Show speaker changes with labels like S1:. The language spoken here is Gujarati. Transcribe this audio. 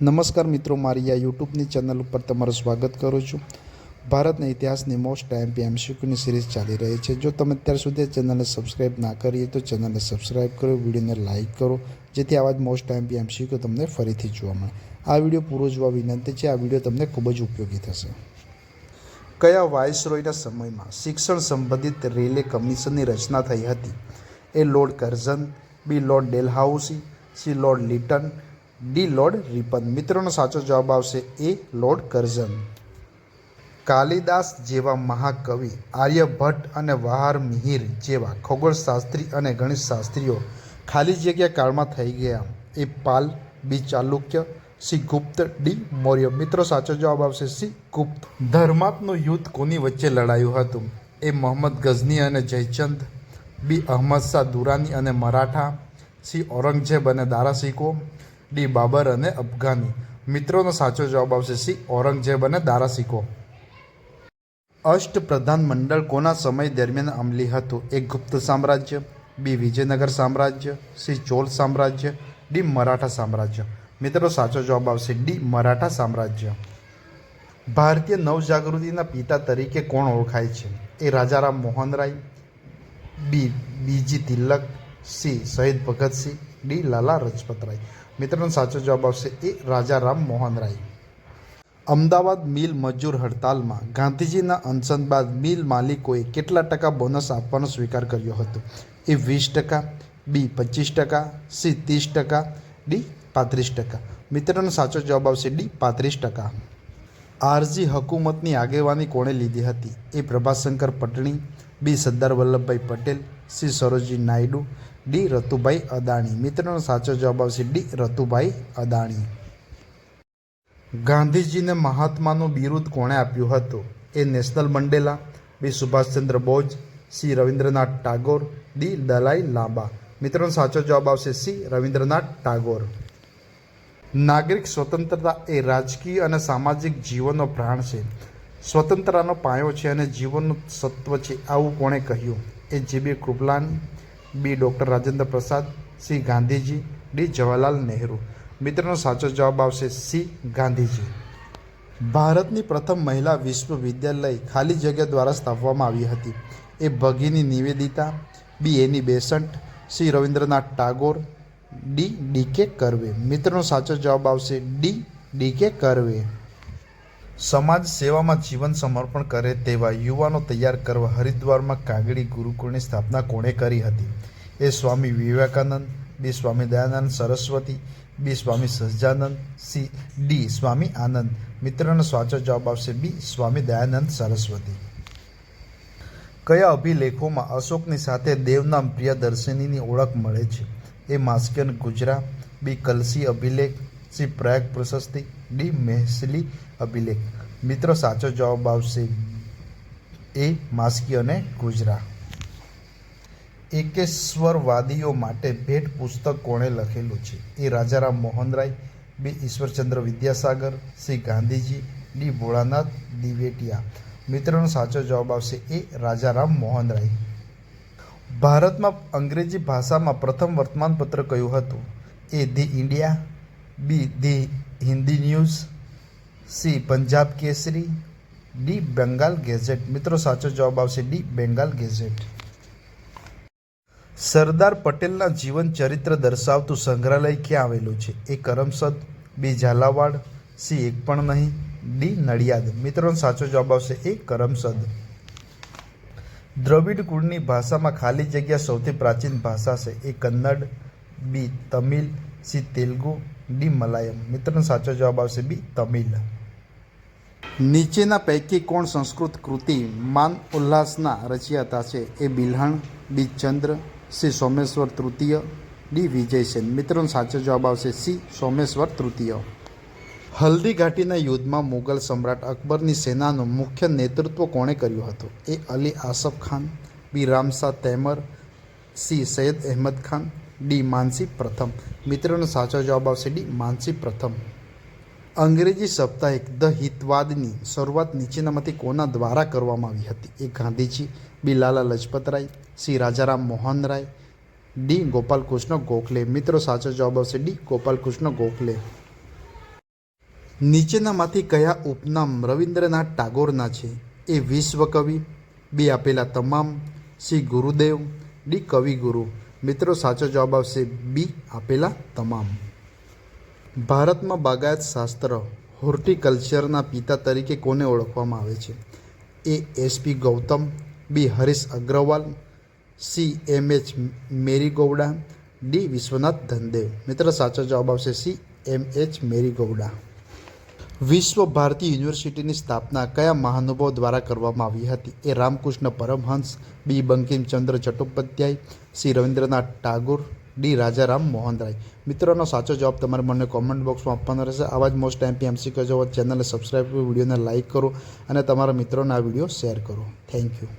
S1: નમસ્કાર મિત્રો, મારી આ યુટ્યુબની ચેનલ ઉપર તમારું સ્વાગત કરું છું. ભારતના ઇતિહાસની મોસ્ટ એમપી એમસીક્યુની સિરીઝ ચાલી રહી છે. જો તમે અત્યાર સુધી ચેનલને સબસ્ક્રાઈબ ના કરીએ તો ચેનલને સબસ્ક્રાઈબ કરો, વિડીયોને લાઇક કરો, જેથી આવા જ મોસ્ટ એમપી એમસીક્યુ તમને ફરીથી જોવા મળે. આ વીડિયો પૂરો જોવા વિનંતી છે. આ વીડિયો તમને ખૂબ જ ઉપયોગી થશે. કયા વાઇસરોયના સમયમાં શિક્ષણ સંબંધિત રેલે કમિશનની રચના થઈ હતી? A lord Curzon, B lord Dalhousie, C lord Lytton D lord Ripon મિત્રોનો સાચો જવાબ આવશે એ લોર્ડ કર્ઝન કાલિદાસ જેવા મહાકવિ, આર્યભટ્ટ અને વહાર મિહિર જેવા ખગોળશાસ્ત્રી અને ગણિતશાસ્ત્રીઓ ખાલી જગ્યા કાળમાં થઈ ગયા. A Pala, B Chalukya, C Gupta, D Maurya. મિત્રો, સાચો જવાબ આવશે સી ગુપ્ત. ધર્માત્મનું યુદ્ધ કોની વચ્ચે લડાયું હતું? એ મોહમ્મદ ગઝની અને જયચંદ, બી અહમદ શાહ દુરાની અને મરાઠા, સી ઔરંગઝેબ અને દારાસિકો ડી બાબર અને અફઘાની. મિત્રોનો સાચો જવાબ આવશે સી, ઔરંગઝેબ અને દારાસિકો અષ્ટપ્રધાન મંડળ કોના સમય દરમિયાન અમલી હતું? એ ગુપ્ત સામ્રાજ્ય, બી વિજયનગર સામ્રાજ્ય, સી ચોલ સામ્રાજ્ય, ડી મરાઠા સામ્રાજ્ય. મિત્રો, સાચો જવાબ આવશે ડી મરાઠા સામ્રાજ્ય. ભારતીય નવજાગૃતિના પિતા તરીકે કોણ ઓળખાય છે? એ રાજારામ મોહન રાય બી બીજી તિલક, સી શહીદ ભગતસિંહ ડી લાલા રજપત રાય મિત્રોનો સાચો જવાબ આવશે એ રાજારામ મોહન રાય અમદાવાદ મિલ મજૂર હડતાલમાં ગાંધીજીના અનશન બાદ મિલ માલિકોએ કેટલા ટકા બોનસ આપવાનો સ્વીકાર કર્યો હતો? એ વીસ ટકા, બી પચીસ ટકા, સી ત્રીસ ટકા, ડી પાંત્રીસ ટકા. મિત્રોનો સાચો જવાબ આવશે ડી પાંત્રીસ ટકા. આરજી હકુમતની આગેવાની કોણે લીધી હતી? A Prabhashankar Pattani, B Sardar Vallabhbhai Patel, C Sarojini Naidu D Ratubhai Adani. મિત્રોનો સાચો જવાબ આવશે ડી રતુભાઈ અદાણી. ગાંધીજીને મહાત્માનું બિરુદ કોણે આપ્યું હતું? A Nelson Mandela, B Subhashchandra Bose, C Rabindranath Tagore, D Dalai Lama. મિત્રોનો સાચો જવાબ આવશે સી રવિન્દ્રનાથ ટાગોર. નાગરિક સ્વતંત્રતા એ રાજકીય અને સામાજિક જીવનનો પ્રાણ છે. સ્વતંત્રતાનો પાયો છે અને જીવનનું સત્વ છે, આવું કોણે કહ્યું? એ જે બી Kripalani B doctor Rajendra Prasad, C Gandhiji, D Jawaharlal Nehru. મિત્રનો સાચો જવાબ આવશે સી ગાંધીજી. ભારતની પ્રથમ મહિલા વિશ્વવિદ્યાલય ખાલી જગ્યા દ્વારા સ્થાપવામાં આવી હતી. A Bhagini Nivedita, B Annie Besant C Rabindranath Tagore, D D K Karve. મિત્રનો સાચો જવાબ આવશે ડી ડી કે કરવે. સમાજ સેવામાં જીવન સમર્પણ કરે તેવા યુવાનો તૈયાર કરવા હરિદ્વારમાં કાગડી ગુરુકુળની સ્થાપના કોણે કરી હતી? A Swami Vivekananda, B Swami Dayanand Saraswati, B Swami Sahajanand C, D Swami Anand. મિત્રનો સાચો જવાબ આવશે બી સ્વામી દયાનંદ સરસ્વતી. કયા અભિલેખોમાં અશોકની સાથે દેવનામ પ્રિયદર્શિનીની ઓળખ મળે છે? એ માસ્કિયન ગુજરા, બી કલસી અભિલેખ, સી પ્રયાગ પ્રશસ્તિ ડી મેસલી અભિલેખ. મિત્રો, સાચો જવાબ આવશે એ માસ્કી અને ગુજરા. એકેશ્વરવાદીઓ માટે ભેટ પુસ્તક કોણે લખેલું છે? A Rajaram Mohanray, B Ishwarchandra Vidyasagar, C Gandhiji, D Bholanath Divetia. મિત્રોનો સાચો જવાબ આવશે એ રાજારામ મોહનરાય. ભારતમાં અંગ્રેજી ભાષામાં પ્રથમ વર્તમાનપત્ર કયું હતું? A the India, B the Hindi news, C Punjab Kesari, D Bengal gazette. મિત્રો, સાચો જવાબ આવશે ડી બેંગાલ ગેઝેટ. સરદાર પટેલના જીવન ચરિત્ર દર્શાવતું સંગ્રહાલય ક્યાં આવેલું છે? A Karamsad, B Jhalawad, C એક પણ નહીં ડી નડિયાદ. મિત્રો, સાચો જવાબ આવશે એ કરમસદ. દ્રવિડ કુળની ભાષામાં ખાલી જગ્યા સૌથી પ્રાચીન ભાષા છે. A Kannada, B Tamil, C Telugu D Malayalam. મિત્રનો સાચો જવાબ આવશે બી તમિલ. નીચેના પૈકી કોણ સંસ્કૃત કૃતિ માન ઉલ્લાસના રચિયાતા છે? એ બિલ્હણ બી ચંદ્ર, સી સોમેશ્વર તૃતીય, ડી વિજયસેન. મિત્રોનો સાચો જવાબ આવશે સી સોમેશ્વર તૃતીય. હલ્દી ઘાટીના યુદ્ધમાં મુગલ સમ્રાટ અકબરની સેનાનું મુખ્ય નેતૃત્વ કોણે કર્યું હતું? એ અલી આસફ ખાન, બી રામસા તૈમર, સી સૈયદ અહેમદ ખાન ડી માનસી પ્રથમ. મિત્રોનો સાચો જવાબ આવશે ડી માનસી પ્રથમ. અંગ્રેજી સાપ્તાહિક ધ હિતવાદની શરૂઆત નીચેનામાંથી કોના દ્વારા કરવામાં આવી હતી? A Gandhiji, B Lala Lajpat Rai, C Rajaram Mohan Roy, D Gopalkrishna Gokhale. મિત્રો, સાચો જવાબ આવશે ડી ગોપાલકૃષ્ણ ગોખલે. નીચેનામાંથી કયા ઉપનામ રવિન્દ્રનાથ ટાગોરના છે? એ વિશ્વકવિ, બી આપેલા તમામ, સી ગુરુદેવ, ડી કવિગુરુ. મિત્રો, સાચો જવાબ આવશે બી, આપેલા તમામ. ભારતમાં બાગાયત શાસ્ત્ર હોર્ટિકલ્ચરના પિતા તરીકે કોને ઓળખવામાં આવે છે? A S P Gautam, B Harish Agrawal, C M H Mari Gowda D Vishwanath Dhandev Mitra, સાચો જવાબ આવશે C M H Mari Gowda Vishwa Bharati યુનિવર્સિટીની સ્થાપના કયા મહાનુભાવ દ્વારા કરવામાં આવી હતી? A Ramakrishna Paramhansa, B. Bankimchandra Chattopadhyay Shri Rabindranath Tagore, D. Rajaram Mohanray. મિત્રોનો સાચો જવાબ તમારે મને કોમેન્ટ બોક્સમાં આપવાનો રહેશે. આવા જ મોસ્ટ એમપી એમસી જોવા ચેનલને સબસ્ક્રાઈબ કરો, વિડીયોને લાઇક કરો અને તમારા મિત્રોને આ વીડિયો શેર કરો. Thank you